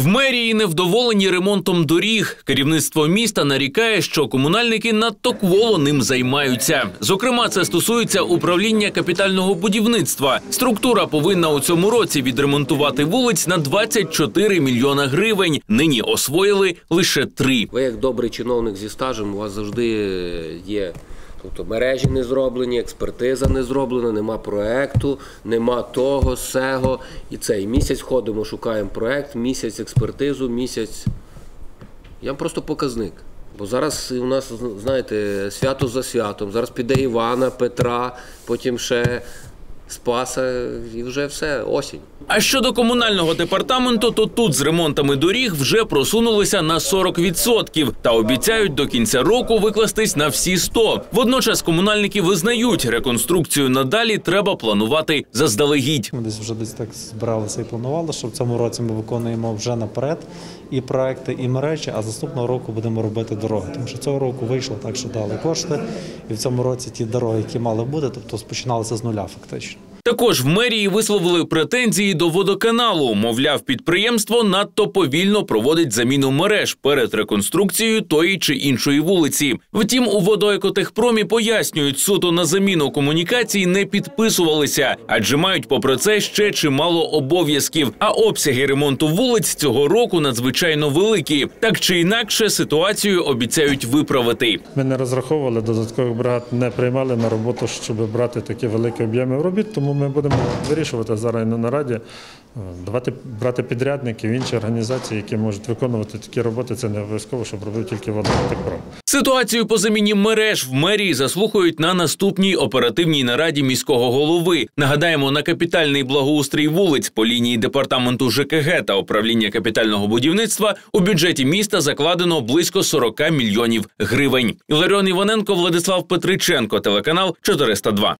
В мерії невдоволені ремонтом доріг. Керівництво міста нарікає, що комунальники надто кволо ним займаються. Зокрема, це стосується управління капітального будівництва. Структура повинна у цьому році відремонтувати вулиць на 24 мільйона гривень. Нині освоїли лише три. Ви як добрий чиновник зі стажем, у вас завжди є. Тобто мережі не зроблені, експертиза не зроблена, нема проекту, нема того, сего. І цей місяць ходимо, шукаємо проект, місяць експертизу, місяць. Я просто показник. Бо зараз у нас, знаєте, свято за святом. Зараз піде Івана, Петра, потім ще Спаса, і вже все, осінь. А щодо комунального департаменту, то тут з ремонтами доріг вже просунулися на 40% та обіцяють до кінця року викластись на всі 100. Водночас комунальники визнають, реконструкцію надалі треба планувати заздалегідь. Ми десь вже десь так збиралися і планували, що в цьому році ми виконуємо вже наперед і проекти, і мережі, а наступного року будемо робити дороги. Тому що цього року вийшло так, що дали кошти, і в цьому році ті дороги, які мали бути, тобто спочиналися з нуля, фактично. Також в мерії висловили претензії до водоканалу. Мовляв, підприємство надто повільно проводить заміну мереж перед реконструкцією тої чи іншої вулиці. Втім, у водоекотехпромі пояснюють, суто на заміну комунікацій не підписувалися, адже мають попри це ще чимало обов'язків. А обсяги ремонту вулиць цього року надзвичайно великі. Так чи інакше ситуацію обіцяють виправити. Ми не розраховували додаткових бригад, не приймали на роботу, щоб брати такі великі об'єми робіт. Тому ми будемо вирішувати зараз на нараді, е, давати брати підрядників, інші організації, які можуть виконувати такі роботи. Це не обов'язково, щоб робив тільки водотекпром. Ситуацію по заміні мереж в мерії заслухають на наступній оперативній нараді міського голови. Нагадаємо, на капітальний благоустрій вулиць по лінії департаменту ЖКГ та управління капітального будівництва у бюджеті міста закладено близько 40 мільйонів гривень. Іларіон Іваненко, Владислав Петриченко, телеканал 402.